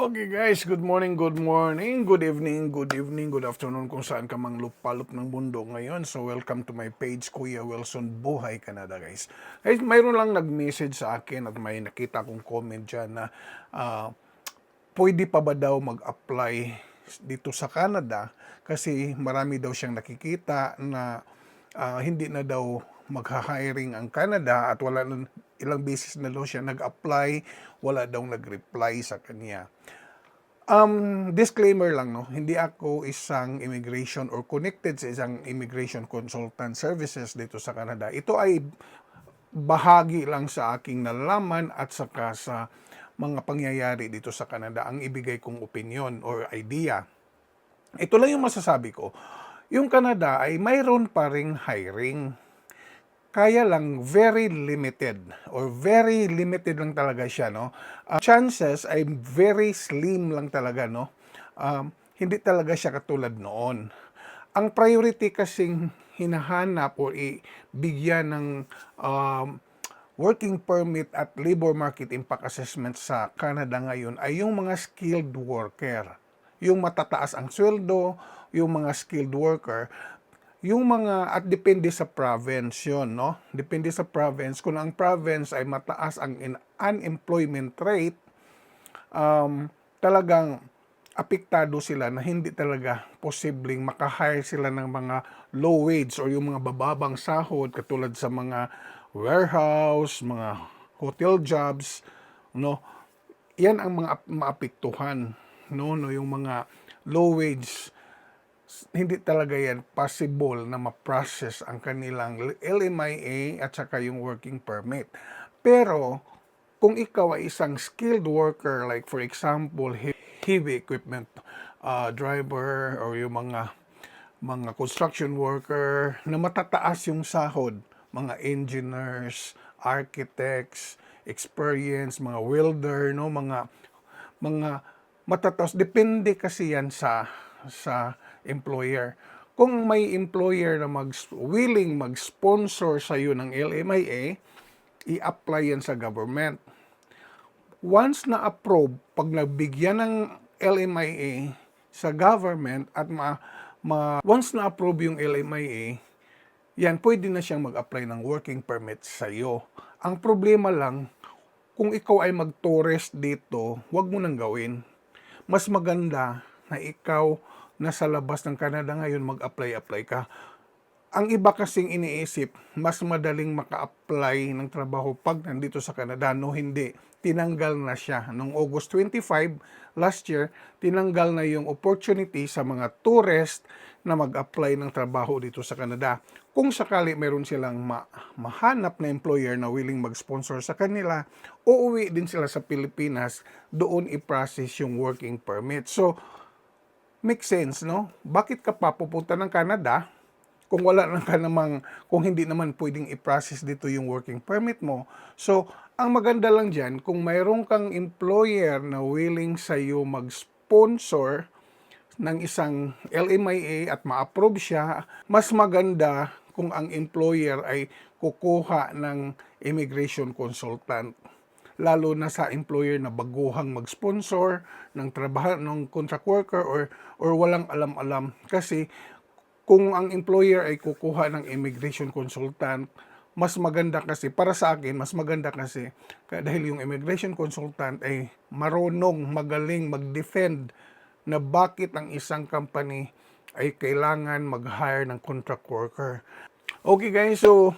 Okay guys, good morning, good morning, good evening, good evening, good afternoon kung saan ka mang lupalop ng mundo ngayon. So welcome to my page, Kuya Wilson Buhay Canada guys. Guys, mayroon lang nag-message sa akin at may nakita kong comment dyan na ah, pwede pa ba daw mag-apply dito sa Canada kasi marami daw siyang nakikita na ah, hindi na daw magha-hiring ang Canada at wala na, ilang beses na daw siya nag-apply, wala daw nag-reply sa kanya. Um, disclaimer lang, no? Hindi ako isang immigration or connected sa isang immigration consultant services dito sa Canada. Ito ay bahagi lang sa aking nalalaman at saka sa mga pangyayari dito sa Canada ang ibigay kong opinion or idea. Ito lang yung masasabi ko. Yung Canada ay mayroon pa ring hiring. Kaya lang very limited or very limited lang talaga siya no. Uh, chances ay very slim lang talaga no. Um, hindi talaga siya katulad noon. Ang priority kasing hinahanap o ibigyan ng um, working permit at labor market impact assessment sa Canada ngayon ay yung mga skilled worker. Yung matataas ang sweldo, yung mga skilled worker, yung mga at depende sa province yun, no? Depende sa province. Kung ang province ay mataas ang in, unemployment rate, um, talagang apektado sila na hindi talaga posibleng makahire sila ng mga low wage or yung mga bababang sahod katulad sa mga warehouse, mga hotel jobs, no? Yan ang mga ap- maapektuhan, no, no, yung mga low wage hindi talaga yan possible na ma-process ang kanilang LMIA at saka yung working permit. Pero, kung ikaw ay isang skilled worker, like for example, he- heavy equipment uh, driver or yung mga mga construction worker na matataas yung sahod, mga engineers, architects, experience, mga welder, no, mga mga matataas depende kasi yan sa sa employer. Kung may employer na mag willing mag-sponsor sa iyo ng LMIA, i-apply yan sa government. Once na approve, pag nagbigyan ng LMIA sa government at ma, ma once na approve yung LMIA, yan pwede na siyang mag-apply ng working permit sa iyo. Ang problema lang, kung ikaw ay mag-tourist dito, wag mo nang gawin. Mas maganda na ikaw nasa labas ng Canada ngayon mag-apply-apply ka. Ang iba kasing iniisip, mas madaling maka-apply ng trabaho pag nandito sa Canada. No, hindi. Tinanggal na siya. Noong August 25 last year, tinanggal na yung opportunity sa mga tourist na mag-apply ng trabaho dito sa Canada. Kung sakali meron silang ma- mahanap na employer na willing mag-sponsor sa kanila, uuwi din sila sa Pilipinas, doon i-process yung working permit. So, make sense, no? Bakit ka pa pupunta ng Canada kung wala na ka namang, kung hindi naman pwedeng i-process dito yung working permit mo. So, ang maganda lang dyan, kung mayroon kang employer na willing sa iyo mag-sponsor ng isang LMIA at ma-approve siya, mas maganda kung ang employer ay kukuha ng immigration consultant lalo na sa employer na baguhang mag-sponsor ng trabaho ng contract worker or or walang alam-alam kasi kung ang employer ay kukuha ng immigration consultant mas maganda kasi para sa akin mas maganda kasi dahil yung immigration consultant ay marunong magaling mag-defend na bakit ang isang company ay kailangan mag-hire ng contract worker. Okay guys, so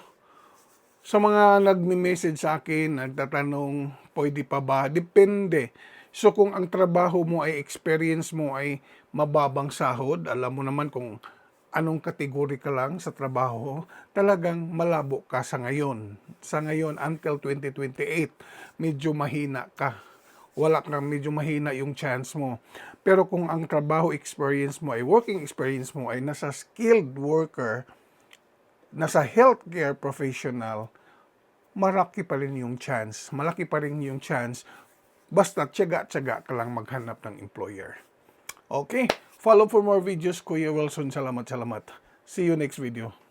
sa mga nagme-message sa akin, nagtatanong, pwede pa ba? Depende. So kung ang trabaho mo ay experience mo ay mababang sahod, alam mo naman kung anong kategory ka lang sa trabaho, talagang malabo ka sa ngayon. Sa ngayon, until 2028, medyo mahina ka. Wala kang medyo mahina yung chance mo. Pero kung ang trabaho experience mo ay working experience mo ay nasa skilled worker, nasa healthcare professional, malaki pa rin yung chance. Malaki pa rin yung chance. Basta tiyaga-tiyaga ka lang maghanap ng employer. Okay? Follow for more videos, Kuya Wilson. Salamat, salamat. See you next video.